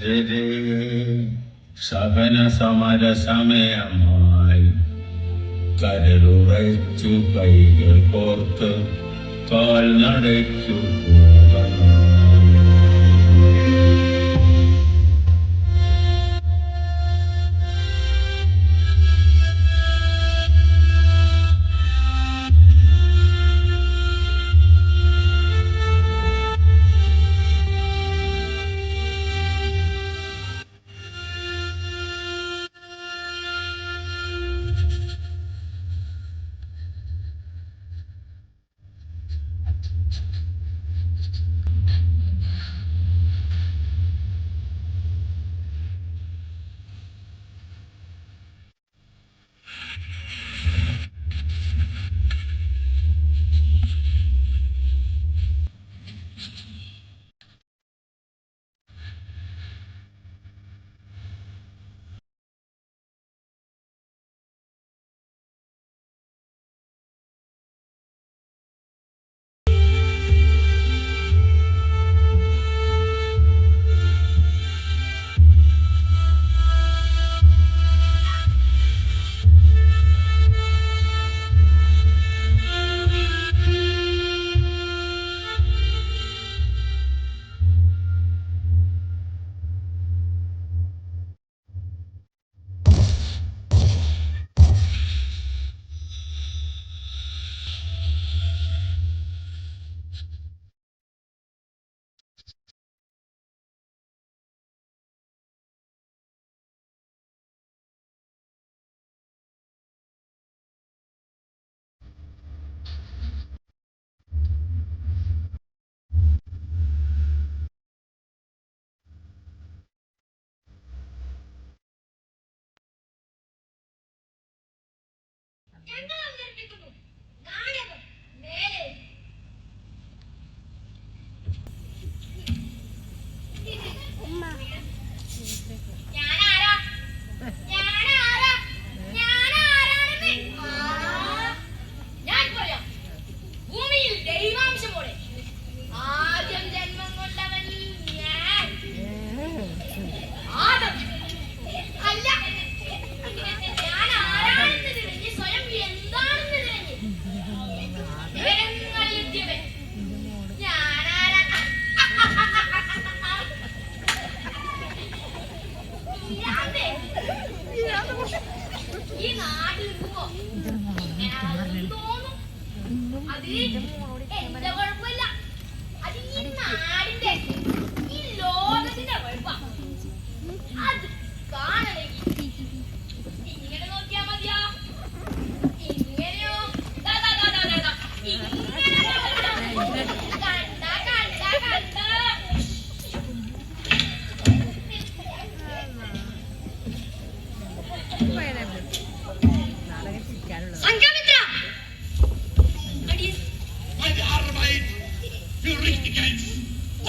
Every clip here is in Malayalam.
കരുതി ശബന സമരസമയമായി കരളുറച്ചു കൈകൾ കോർത്ത് കാൽ നടയ്ക്കൂ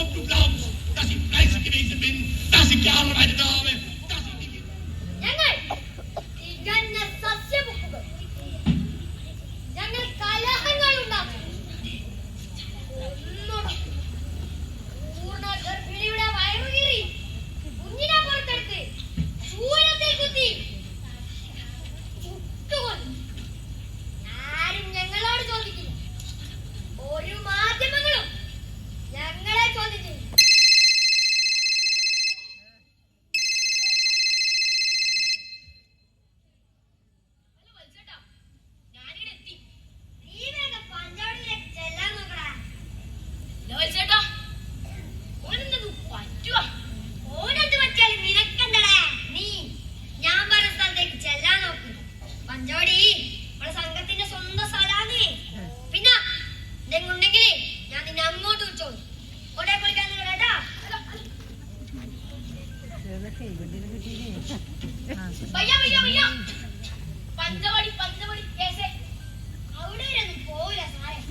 op de plaats. Dat ik prijs geweest ben. Dat ik jaren bij de dag. भैया भैया भैया पंचवड़ी पंचवड़ी कैसे അവിടെ പോരാ സാറേ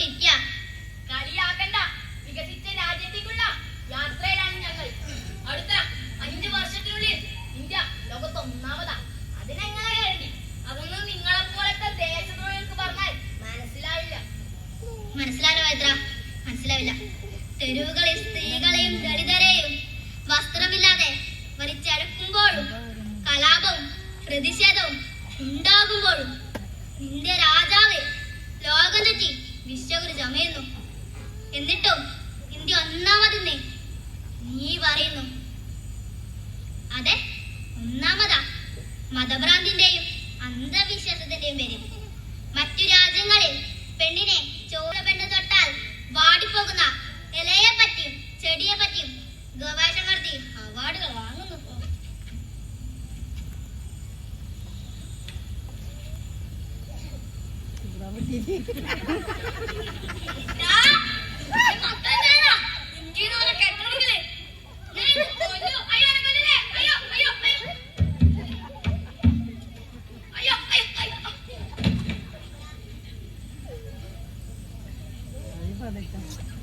കൊണ്ടിരിക്കുക കളിയാക്കണ്ട. വികസിച്ച രാജ്യത്തേക്കുള്ള യാത്രയിലാണ് ഞങ്ങൾ. അടുത്ത അഞ്ചു വർഷത്തിനുള്ളിൽ ഇന്ത്യ ലോകത്ത് ഒന്നാമതാ. നിങ്ങളെ പോലത്തെ ദേശദ്രോഹികൾക്ക് പറഞ്ഞാൽ മനസ്സിലാവില്ല. മനസ്സിലാവില്ല എത്ര? മനസ്സിലാവില്ല. തെരുവുകളിൽ സ്ത്രീകളെയും ദളിതരെയും വസ്ത്രമില്ലാതെ വലിച്ചെടുക്കുമ്പോഴും കലാപവും പ്രതിഷേധവും ഉണ്ടാകുമ്പോഴും നിന്റെ രാജാവ് ലോകം തെറ്റി വിശ്വഗുരു ചമയുന്നു എന്നിട്ടോ ഇന്ത്യ ഒന്നാമത് നീ പറയുന്നു. അതെ ഒന്നാമതാ മതഭ്രാന്തിന്റെയും അന്ധവിശ്വാസത്തിന്റെയും പേരിൽ. മറ്റു രാജ്യങ്ങളിൽ പെണ്ണിനെ ചോള തൊട്ടാൽ വാടിപ്പോകുന്ന ഇലയെ പറ്റിയും ചെടിയെ പറ്റിയും ഗവേഷകർ അവാർഡുകൾ വാങ്ങുന്നു. berdiri. Thank you.